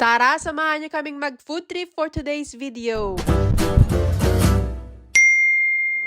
Tara, samahan niyo kaming mag-food trip for today's video.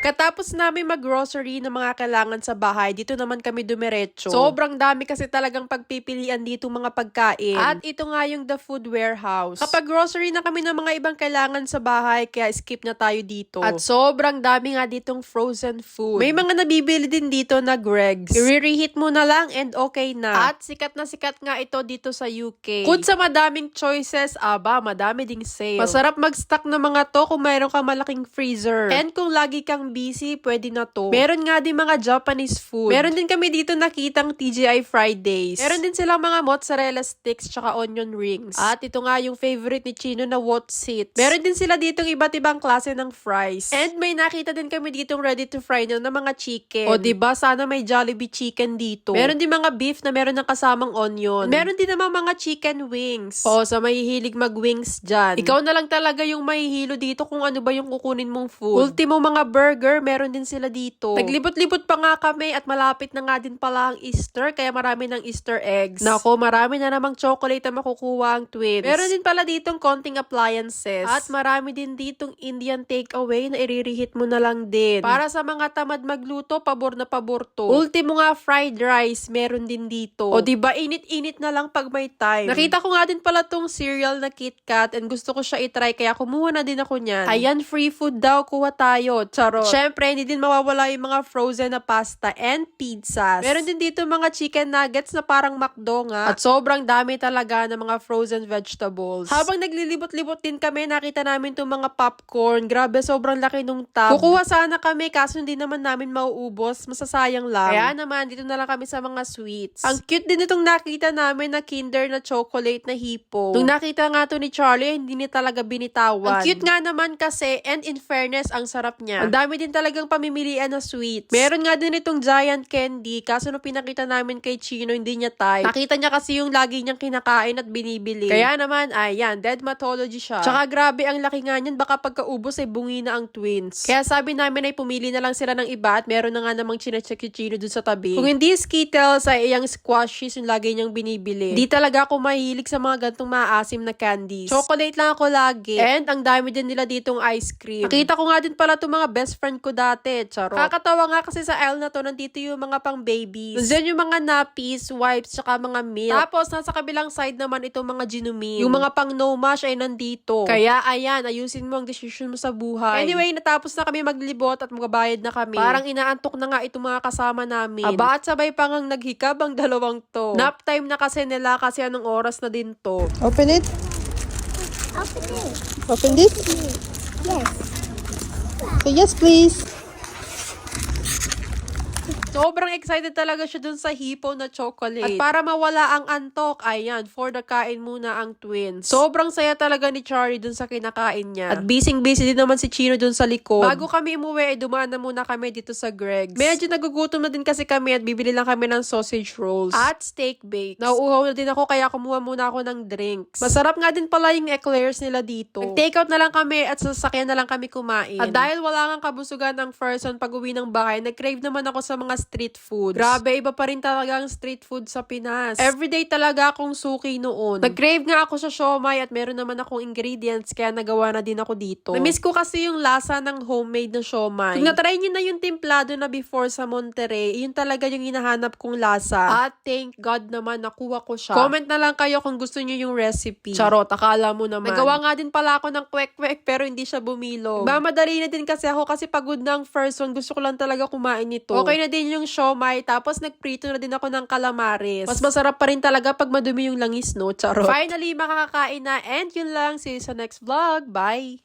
Katapos namin mag-grocery ng mga kailangan sa bahay, dito naman kami dumiretso. Sobrang dami kasi talagang pagpipilian dito mga pagkain. At ito nga yung The Food Warehouse. Kapag grocery na kami ng mga ibang kailangan sa bahay, kaya skip na tayo dito. At sobrang dami nga ditong frozen food. May mga nabibili din dito na Greg's. I-reheat mo na lang and okay na. At sikat na sikat nga ito dito sa UK. Kung sa madaming choices, aba, madami ding sale. Masarap mag-stock ng mga to kung mayroon kang malaking freezer. And kung lagi kang busy, pwede na to. Meron nga din mga Japanese food. Meron din kami dito nakitang TGI Fridays. Meron din silang mga mozzarella sticks tsaka onion rings. At ito nga yung favorite ni Chino na Wotsit. Meron din sila ditong iba't ibang klase ng fries. And may nakita din kami ditong ready to fry na, mga chicken. O 'di ba sana may Jollibee chicken dito. Meron din mga beef na meron ng kasamang onion. Meron din naman mga chicken wings. O sa mahihilig mag-wings dyan. Ikaw na lang talaga yung mahihilo dito kung ano ba yung kukunin mong food. Ultimo mga burger, meron din sila dito. Naglibot-libot pa nga kami at malapit na nga din pala ang Easter kaya marami ng Easter eggs. Nako, marami na namang chocolate na makukuha ang twins. Meron din pala ditong konting appliances. At marami din ditong Indian takeaway na iririhit mo na lang din. Para sa mga tamad magluto, pabor na pabor to. Ultimo nga fried rice, meron din dito. O di ba init-init na lang pag may time. Nakita ko nga din pala tong cereal na KitKat and gusto ko siya itry kaya kumuha na din ako niyan. Ayan, free food daw, kuha tayo. Charot. Syempre, hindi din mawawala yung mga frozen na pasta and pizzas. Meron din dito mga chicken nuggets na parang McDo nga. At sobrang dami talaga ng mga frozen vegetables. Habang naglilibot-libot din kami, nakita namin itong mga popcorn. Grabe, sobrang laki nung tub. Kukuha sana kami, kaso hindi naman namin mauubos. Masasayang lang. Kaya naman, dito na lang kami sa mga sweets. Ang cute din itong nakita namin na kinder na chocolate na hipo. Nung nakita nga to ni Charlie, hindi ni talaga binitawan. Ang cute nga naman kasi, and in fairness, ang sarap niya. Ang dami din talagang pamimilian na sweets. Meron nga din itong giant candy, kaso nung pinakita namin kay Chino, hindi niya type. Nakita niya kasi yung lagi niyang kinakain at binibili. Kaya naman, ayan, dermatology siya. Tsaka grabe ang laki nga niyan, baka pagkaubos ay bungi na ang twins. Kaya sabi namin ay pumili na lang sila ng iba at meron na nga namang chinecheck si Chino dun sa tabi. Kung hindi Skittles ay iyang squashies yung lagi niyang binibili. Di talaga ako mahilig sa mga gantong maasim na candies. Chocolate lang ako lagi. And ang dami din nila ditong ice cream. Nakita ko nga din pala itong mga best friend ko dati. Charot. Kakatawa nga kasi sa aisle na to, nandito yung mga pang babies. Nandiyan yung mga nappies, wipes, tsaka mga milk. Tapos, nasa kabilang side naman itong mga ginumin. Yung mga pang no mash ay nandito. Kaya, ayan, ayusin mo ang decision mo sa buhay. Anyway, natapos na kami maglibot at magbayad na kami. Parang inaantok na nga itong mga kasama namin. Aba, at sabay pa ngang naghikab ang dalawang to. Nap time na kasi nila kasi anong oras na din to. Open it. Open it. Open it. Yes. Say yes, please. Sobrang excited talaga siya dun sa hipo na chocolate. At para mawala ang antok, ayan, for the kain muna ang twins. Sobrang saya talaga ni Charlie dun sa kinakain niya. At busy-busy din naman si Chino dun sa likod. Bago kami umuwi, eh, dumaan na muna kami dito sa Greg's. Medyo nagugutom na din kasi kami at bibili lang kami ng sausage rolls. At steak bakes. Nauuhaw na din ako kaya kumuha muna ako ng drinks. Masarap nga din pala yung eclairs nila dito. Nag-take out na lang kami at sasakyan na lang kami kumain. At dahil wala nga kabusugan ng person pag uwi ng bahay, nag-crave naman ako sa mga street foods. Grabe, iba pa rin talaga ang street food sa Pinas. Everyday talaga akong suki noon. Nag-crave nga ako sa siomay at meron naman akong ingredients kaya nagawa na din ako dito. Na-miss ko kasi yung lasa ng homemade na siomay. Kung natry niyo na yung timplado na before sa Monterey, yun talaga yung hinahanap kong lasa. At thank God naman nakuha ko siya. Comment na lang kayo kung gusto niyo yung recipe. Charot, akala mo naman. Nagawa nga din pala ako ng kwek-kwek pero hindi siya bumilo. Mamadali na din kasi ako kasi pagod na ang first one. Gusto ko lang talaga kumain nito. Okay na din yung siomay tapos nagprito na din ako ng calamares. Mas masarap pa rin talaga pag madumi yung langis, no? Charot. Finally, makakakain na and yun lang. See you sa next vlog. Bye!